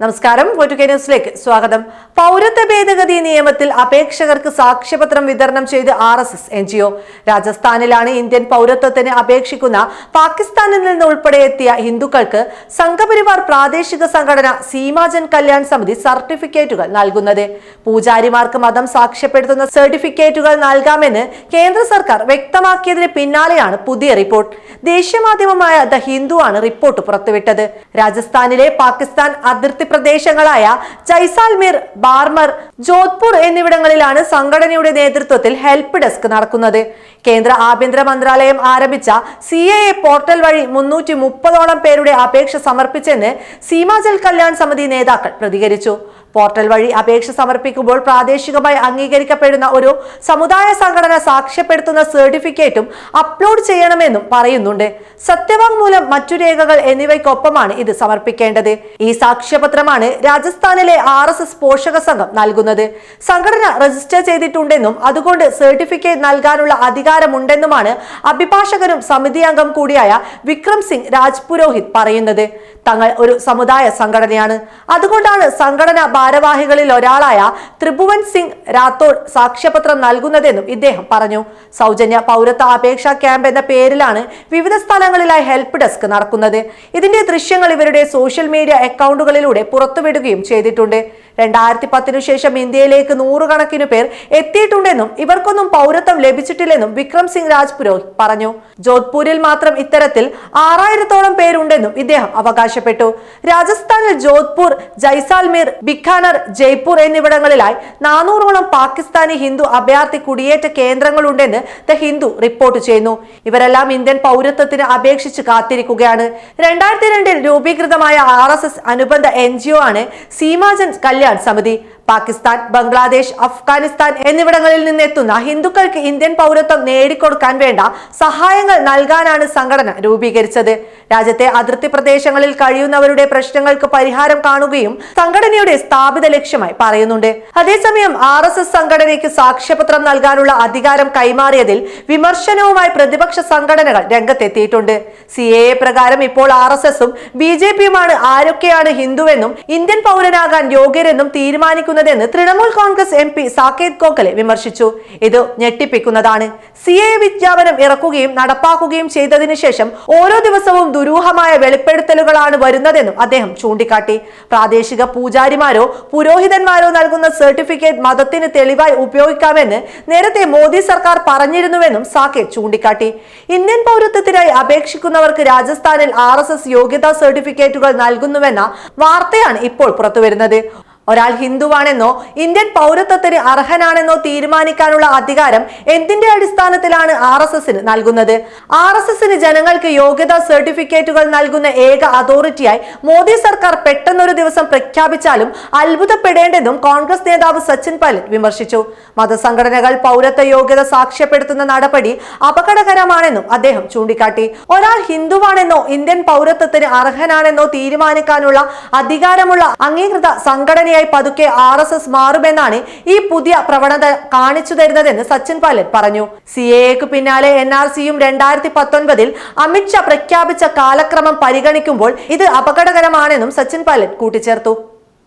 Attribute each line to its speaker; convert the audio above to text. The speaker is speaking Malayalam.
Speaker 1: നമസ്കാരം. ന്യൂസിലേക്ക് സ്വാഗതം. പൗരത്വ ഭേദഗതി നിയമത്തിൽ അപേക്ഷകർക്ക് സാക്ഷ്യപത്രം വിതരണം ചെയ്ത് R S S N G O. രാജസ്ഥാനിലാണ് Indian പൗരത്വത്തിന് അപേക്ഷിക്കുന്ന പാകിസ്ഥാനിൽ നിന്ന് ഉൾപ്പെടെ എത്തിയ ഹിന്ദുക്കൾക്ക് സംഘപരിവാർ പ്രാദേശിക സംഘടന സീമാജൻ കല്യാൺ സമിതി സർട്ടിഫിക്കറ്റുകൾ നൽകുന്നത്. പൂജാരിമാർക്ക് മതം സാക്ഷ്യപ്പെടുത്തുന്ന സർട്ടിഫിക്കറ്റുകൾ നൽകാമെന്ന് കേന്ദ്ര സർക്കാർ വ്യക്തമാക്കിയതിന് പിന്നാലെയാണ് പുതിയ റിപ്പോർട്ട്. ദേശീയ മാധ്യമമായ ദ ഹിന്ദു ആണ് റിപ്പോർട്ട് പുറത്തുവിട്ടത്. രാജസ്ഥാനിലെ പാകിസ്ഥാൻ അതിർത്തി പ്രദേശങ്ങളായ ജൈസാൽമീർ ബാർമർ ജോധ്പൂർ എന്നിവിടങ്ങളിലാണ് സംഘടനയുടെ നേതൃത്വത്തിൽ ഹെൽപ്പ് ഡെസ്ക് നടക്കുന്നത്. കേന്ദ്ര ആഭ്യന്തര മന്ത്രാലയം ആരംഭിച്ച സി എ എ പോർട്ടൽ വഴി മുന്നൂറ്റി മുപ്പതോളം പേരുടെ അപേക്ഷ സമർപ്പിച്ചെന്ന് സീമാചൽ കല്യാൺ സമിതി നേതാക്കൾ പ്രതികരിച്ചു. പോർട്ടൽ വഴി അപേക്ഷ സമർപ്പിക്കുമ്പോൾ പ്രാദേശികമായി അംഗീകരിക്കപ്പെടുന്ന ഒരു സമുദായ സംഘടന സാക്ഷ്യപ്പെടുത്തുന്ന സർട്ടിഫിക്കറ്റും അപ്ലോഡ് ചെയ്യണമെന്നും പറയുന്നുണ്ട്. സത്യവാങ്മൂലം മറ്റു രേഖകൾ എന്നിവയ്ക്കൊപ്പമാണ് ഇത് സമർപ്പിക്കേണ്ടത്. ഈ സാക്ഷ്യപത്രമാണ് രാജസ്ഥാനിലെ ആർ എസ് എസ് പോഷക സംഘം നൽകുന്നത്. സംഘടന രജിസ്റ്റർ ചെയ്തിട്ടുണ്ടെന്നും അതുകൊണ്ട് സർട്ടിഫിക്കറ്റ് നൽകാനുള്ള അധികാരമുണ്ടെന്നുമാണ് അഭിഭാഷകനും സമിതി അംഗം കൂടിയായ വിക്രം സിംഗ് രാജ്പുരോഹിത് പറയുന്നത്. തങ്ങൾ ഒരു സമുദായ സംഘടനയാണ്. അതുകൊണ്ടാണ് സംഘടന ഭാരവാഹികളിൽ ഒരാളായ ത്രിഭുവൻ സിംഗ് രാത്തോഡ് സാക്ഷ്യപത്രം നൽകുന്നതെന്നും ഇദ്ദേഹം പറഞ്ഞു. സൗജന്യ പൗരത്വ അപേക്ഷാ ക്യാമ്പ് എന്ന പേരിലാണ് വിവിധ സ്ഥലങ്ങളിലായി ഹെൽപ്പ് ഡെസ്ക് നടക്കുന്നത്. ഇതിന്റെ ദൃശ്യങ്ങൾ ഇവരുടെ സോഷ്യൽ മീഡിയ അക്കൗണ്ടുകളിലൂടെ പുറത്തുവിടുകയും ചെയ്തിട്ടുണ്ട്. രണ്ടായിരത്തി പത്തിനു ശേഷം ഇന്ത്യയിലേക്ക് നൂറുകണക്കിന് പേർ എത്തിയിട്ടുണ്ടെന്നും ഇവർക്കൊന്നും പൗരത്വം ലഭിച്ചിട്ടില്ലെന്നും വിക്രം സിംഗ് രാജ് പുരോഹിത് പറഞ്ഞു. ജോധ്പൂരിൽ മാത്രം ഇത്തരത്തിൽ ആറായിരത്തോളം പേരുണ്ടെന്നും ഇദ്ദേഹം അവകാശപ്പെട്ടു. രാജസ്ഥാനിൽ ജോധ്പൂർ ജൈസാൽമീർ ബിഖാനർ ജയ്പൂർ എന്നിവിടങ്ങളിലായി നാനൂറോളം പാകിസ്ഥാനി ഹിന്ദു അഭയാർത്ഥി കുടിയേറ്റ കേന്ദ്രങ്ങളുണ്ടെന്ന് ദ ഹിന്ദു റിപ്പോർട്ട് ചെയ്യുന്നു. ഇവരെല്ലാം ഇന്ത്യൻ പൗരത്വത്തിന് അപേക്ഷിച്ച് കാത്തിരിക്കുകയാണ്. രണ്ടായിരത്തി രണ്ടിൽ രൂപീകൃതമായ ആർ അനുബന്ധ എൻ ആണ് സീമാജൻ കല്യാൺ സമിതി പാകിസ്ഥാൻ ബംഗ്ലാദേശ് അഫ്ഗാനിസ്ഥാൻ എന്നിവിടങ്ങളിൽ നിന്നെത്തുന്ന ഹിന്ദുക്കൾക്ക് ഇന്ത്യൻ പൗരത്വം നേടിക്കൊടുക്കാൻ വേണ്ട സഹായങ്ങൾ നൽകാനാണ് സംഘടന രൂപീകരിച്ചത്. രാജ്യത്തെ അതിർത്തി പ്രദേശങ്ങളിൽ കഴിയുന്നവരുടെ പ്രശ്നങ്ങൾക്ക് പരിഹാരം കാണുകയും സംഘടനയുടെ സ്ഥാപിത ലക്ഷ്യമായി പറയുന്നുണ്ട്. അതേസമയം ആർ എസ് എസ് സംഘടനയ്ക്ക് സാക്ഷ്യപത്രം നൽകാനുള്ള അധികാരം കൈമാറിയതിൽ വിമർശനവുമായി പ്രതിപക്ഷ സംഘടനകൾ രംഗത്തെത്തിയിട്ടുണ്ട്. സി എ എ പ്രകാരം ഇപ്പോൾ ആർ എസ് എസും ബി ജെ പിയുമാണ് ആരൊക്കെയാണ് ഹിന്ദുവെന്നും ഇന്ത്യൻ പൗരനാകാൻ യോഗ്യരെന്നും തീരുമാനിക്കുന്നതെന്ന് തൃണമൂൽ കോൺഗ്രസ് എം പി സാക്കേത് ഗോഖലെ വിമർശിച്ചു. ഇത് ഞെട്ടിപ്പിക്കുന്നതാണ്. സി എ വിജ്ഞാപനം ഇറക്കുകയും നടപ്പാക്കുകയും ചെയ്തതിനു ശേഷം ഓരോ ദിവസവും ദുരൂഹമായ വെളിപ്പെടുത്തലുകളാണ് വരുന്നതെന്നും അദ്ദേഹം ചൂണ്ടിക്കാട്ടി. പ്രാദേശിക പൂജാരിമാരോ പുരോഹിതന്മാരോ നൽകുന്ന സർട്ടിഫിക്കറ്റ് മതത്തിന് തെളിവായി ഉപയോഗിക്കാമെന്ന് നേരത്തെ മോദി സർക്കാർ പറഞ്ഞിരുന്നുവെന്നും സാകേത് ചൂണ്ടിക്കാട്ടി. ഇന്ത്യൻ പൗരത്വത്തിനായി അപേക്ഷിക്കുന്നവർക്ക് രാജസ്ഥാനിൽ ആർ യോഗ്യതാ സർട്ടിഫിക്കറ്റുകൾ നൽകുന്നുവെന്ന വാർത്തയാണ് ഇപ്പോൾ പുറത്തുവരുന്നത്. ഒരാൾ ഹിന്ദുവാണെന്നോ ഇന്ത്യൻ പൗരത്വത്തിന് അർഹനാണെന്നോ തീരുമാനിക്കാനുള്ള അധികാരം എന്തിന്റെ അടിസ്ഥാനത്തിലാണ് ആർ എസ് എസിന് നൽകുന്നത്? ആർ എസ് എസിന് ജനങ്ങൾക്ക് യോഗ്യതാ സർട്ടിഫിക്കറ്റുകൾ നൽകുന്ന ഏക അതോറിറ്റിയായി മോദി സർക്കാർ പെട്ടെന്നൊരു ദിവസം പ്രഖ്യാപിച്ചാലും അത്ഭുതപ്പെടേണ്ടെന്നും കോൺഗ്രസ് നേതാവ് സച്ചിൻ പൈലറ്റ് വിമർശിച്ചു. മതസംഘടനകൾ പൗരത്വ യോഗ്യത സാക്ഷ്യപ്പെടുത്തുന്ന നടപടി അപകടകരമാണെന്നും അദ്ദേഹം ചൂണ്ടിക്കാട്ടി. ഒരാൾ ഹിന്ദുവാണെന്നോ ഇന്ത്യൻ പൗരത്വത്തിന് അർഹനാണെന്നോ തീരുമാനിക്കാനുള്ള അധികാരമുള്ള അംഗീകൃത സംഘടനയായി പതുക്കെ ആർ എസ് എസ് മാറുമെന്നാണ് ഈ പുതിയ പ്രവണത കാണിച്ചു തരുന്നതെന്ന് സച്ചിൻ പൈലറ്റ് പറഞ്ഞു. സി എക്ക് പിന്നാലെ എൻ ആർ സിയും രണ്ടായിരത്തി പത്തൊൻപതിൽ അമിത്ഷാ പ്രഖ്യാപിച്ച കാലക്രമം പരിഗണിക്കുമ്പോൾ ഇത് അപകടകരമാണെന്നും സച്ചിൻ പൈലറ്റ് കൂട്ടിച്ചേർത്തു.